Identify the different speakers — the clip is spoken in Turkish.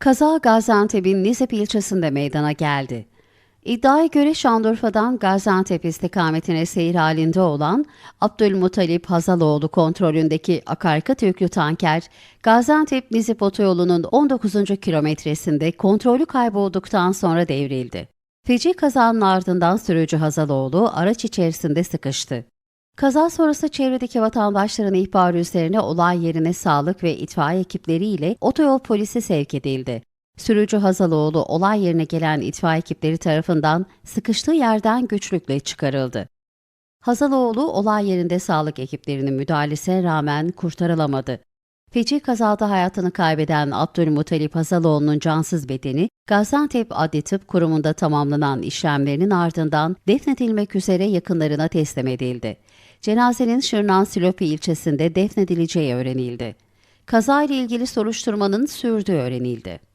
Speaker 1: Kaza Gaziantep'in Nizip ilçesinde meydana geldi. İddiaya göre Şanlıurfa'dan Gaziantep istikametine seyir halinde olan Abdülmutalip Hazaloğlu kontrolündeki akaryakıt yüklü tanker, Gaziantep Nizip otoyolunun 19. kilometresinde kontrolü kaybolduktan sonra devrildi. Feci kazanın ardından sürücü Hazaloğlu araç içerisinde sıkıştı. Kaza sonrası çevredeki vatandaşların ihbarı üzerine olay yerine sağlık ve itfaiye ekipleriyle otoyol polisi sevk edildi. Sürücü Hazaloğlu olay yerine gelen itfaiye ekipleri tarafından sıkıştığı yerden güçlükle çıkarıldı. Hazaloğlu olay yerinde sağlık ekiplerinin müdahalesine rağmen kurtarılamadı. Feci kazada hayatını kaybeden Abdülmutalip Hazaloğlu'nun cansız bedeni Gaziantep Adli Tıp Kurumu'nda tamamlanan işlemlerinin ardından defnedilmek üzere yakınlarına teslim edildi. Cenazenin Şırnan Silopi ilçesinde defnedileceği öğrenildi. Kazayla ilgili soruşturmanın sürdüğü öğrenildi.